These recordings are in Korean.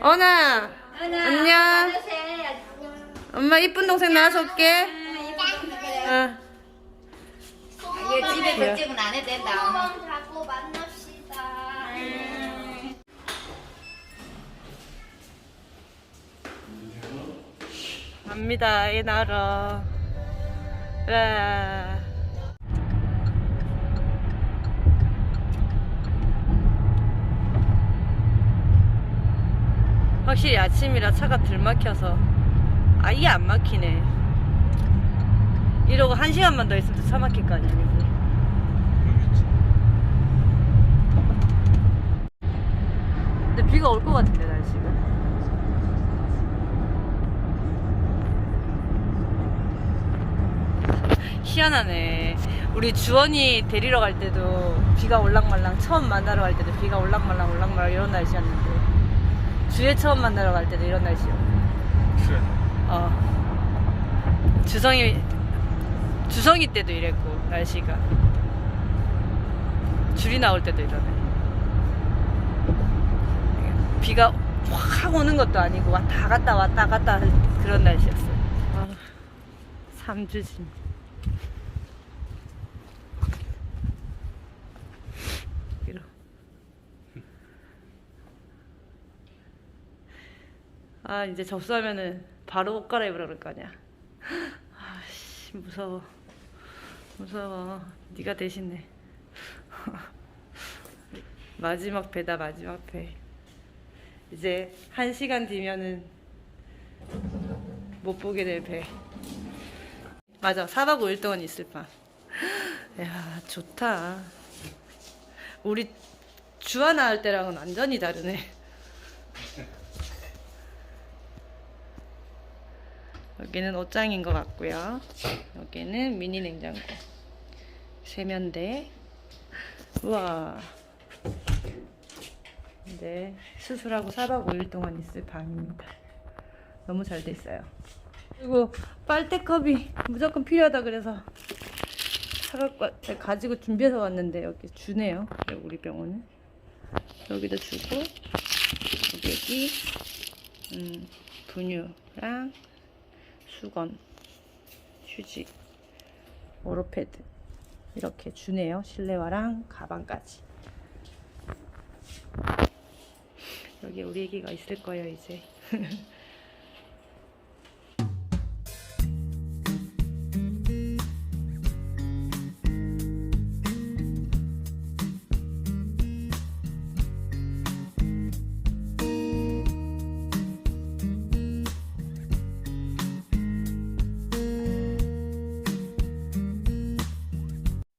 언아 안녕. 엄마 이쁜 동생 나와서 올게. 어. 이거 집에 결정은 안 해도 된다. 한번 자고 만납시다. 갑니다. 애 나러. 와. 확실히 아침이라 차가 덜 막혀서 아예 안 막히네 이러고 한 시간만 더 있으면 차 막힐 거 아니야? 근데 비가 올 것 같은데 날씨가 희한하네. 우리 주원이 데리러 갈 때도 비가 올랑말랑 처음 만나러 갈 때도 비가 올랑말랑 올랑말랑 이런 날씨였는데 주에 처음 만나러 갈 때도 이런 날씨였고. 어. 주성이 주성이 때도 이랬고 날씨가. 줄이 나올 때도 이러네. 비가 확 오는 것도 아니고 왔다 갔다 왔다 갔다 하는 그런 날씨였어요. 아, 삼주진 이러. 아 이제 접수하면은 바로 옷 갈아입으라 그럴 거 아니야 아씨 무서워 무서워 네가 대신해 마지막 배다 마지막 배 이제 한 시간 뒤면은 못 보게 될 배. 맞아, 4박 5일 동안 있을 판. 야, 좋다. 우리 주하나 할 때랑은 완전히 다르네. 여기는 옷장인 것 같고요. 여기는 미니 냉장고. 세면대. 우와. 네, 수술하고 4박 5일 동안 있을 방입니다. 너무 잘 돼 있어요. 그리고 빨대컵이 무조건 필요하다 그래서 사갖고 왔- 가지고 준비해서 왔는데 여기 주네요. 우리 병원은 여기도 주고 여기 음, 분유랑 수건, 휴지, 오로패드 이렇게 주네요. 실내화랑 가방까지. 여기 우리 애기가 있을 거예요 이제.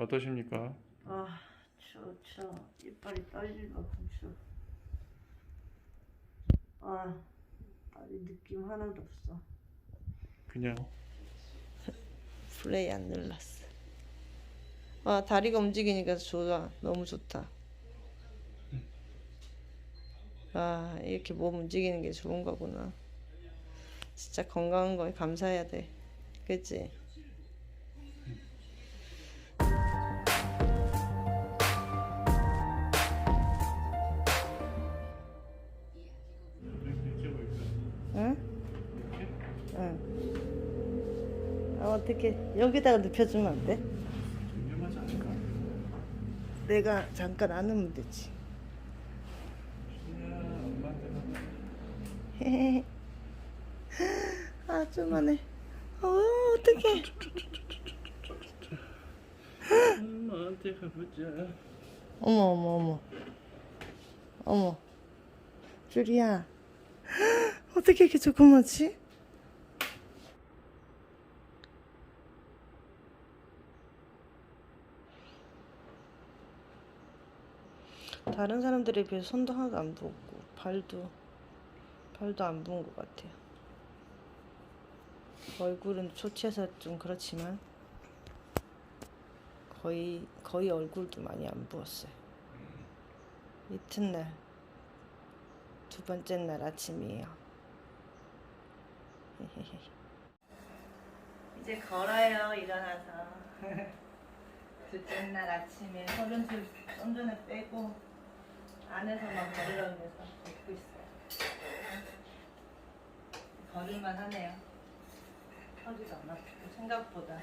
어떠십니까? 아, 추워, 추워. 이빨이 떨릴 만큼 추워. 아, 다리 느낌 하나도 없어. 그냥 플레이 안 눌렀어. 아, 다리가 움직이니까 좋아. 너무 좋다. 아, 이렇게 몸 움직이는 게 좋은 거구나. 진짜 건강한 거에 감사해야 돼. 그치? 어떻게 여기다가 눕혀주면 안 돼? 내가 잠깐 안 오면 되지. 아, 좀만해. 어, 어떡해. 엄마한테 가보자 어머, 어머, 어머. 어머. 줄이야. 어떻게 이렇게 조그맣지? 다른 사람들에 비해 손도 하나도 안 부었고 발도 발도 안 부은 것 같아요. 얼굴은 초치해서 좀 그렇지만 거의 거의 얼굴도 많이 안 부었어요. 이튿날 두 번째 날 아침이에요. 이제 걸어요 일어나서. 둘째 날 아침에 서른술 썬전에 빼고 안에서 막 걸으려면서 걷고 있어요. 걸을만 하네요. 허리도 안 아프고 생각보다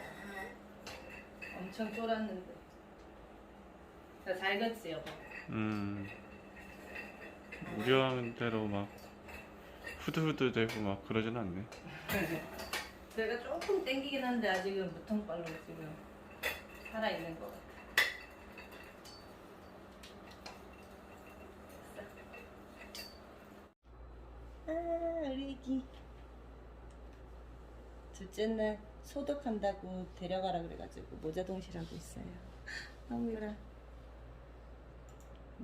엄청 쫄았는데. 잘 걷지 여보. 음. 우려하는 대로 막 후들후들 되고 막 그러진 않네. 제가 조금 땡기긴 한데 아직은 무통발로 지금 살아있는 것 같아. 아, 우리 애기. 둘째 날 소독한다고 데려가라 그래가지고 모자동실 하고 있어요. 너무 열아.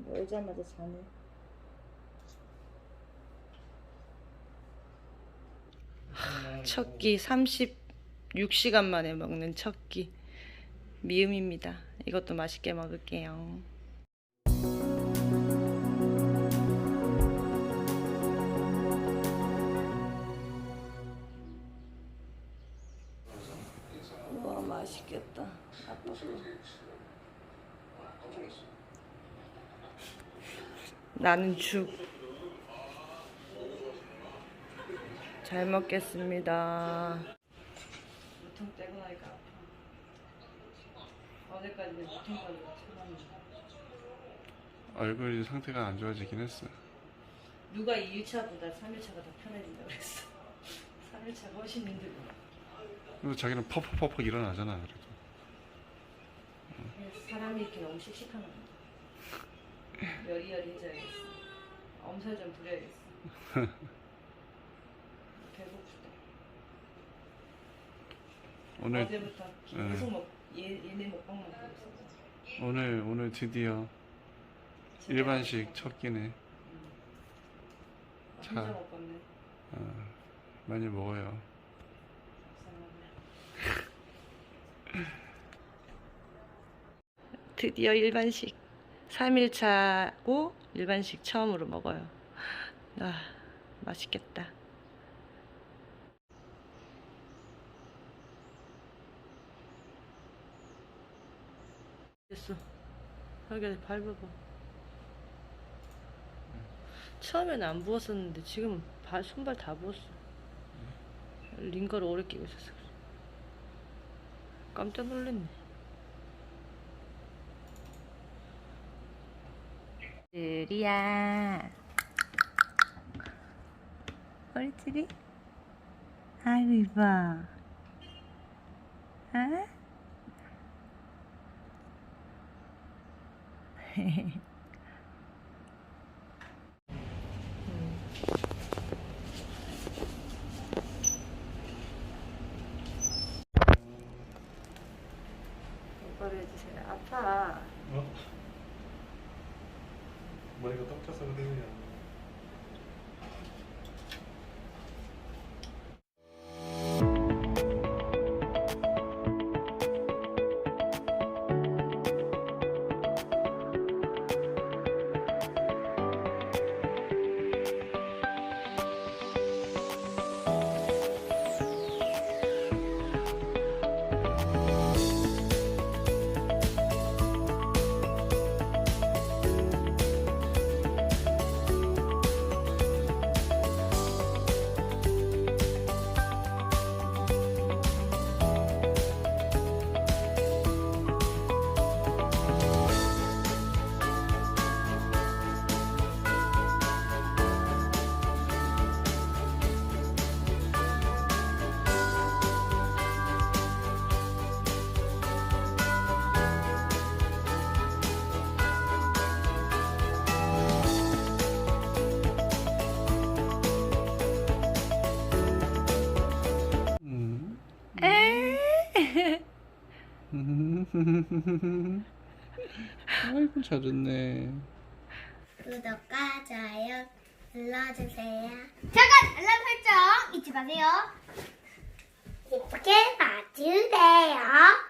열자마자 자네. 첫끼 36시간 만에 먹는 첫끼 미음입니다. 이것도 맛있게 먹을게요. 맛있겠다. 아빠 거. 나는 죽. 잘 먹겠습니다. 무통 떼고 나니까 아파. 어제까지는 무통 걸리고 참았는데. 얼굴 상태가 안 좋아지긴 했어. 누가 2일차보다 3일차가 더 편해진다고 그랬어. 3일차가 훨씬 힘들고. 그리고 자기는 퍽퍽퍽퍽 일어나잖아 그래도. 사람이 이렇게 너무 안 돼. 여리여리해져야겠어. 엄살 좀 부려야겠어. 배고프다. 오늘 어제부터 계속 먹, 얘, 얘네 먹방만 보고 있어. 오늘 오늘 드디어 일반식 첫 끼네. 혼자 자. 먹었네. 어, 많이 먹어요. 드디어 일반식 3일차고 일반식 처음으로 먹어요. 아, 맛있겠다. 됐어. 여기 밟아봐. 처음에는 안 부었었는데 지금 발 손발 다 부었어. 링거를 오래 끼고 있었어. 깜짝 놀랐네. 들이야. 얼들이? 아이고 이뻐. 어? 아이고 잘했네. 구독과 좋아요 눌러주세요. 잠깐 알람 설정 잊지 마세요. 예쁘게 봐주세요.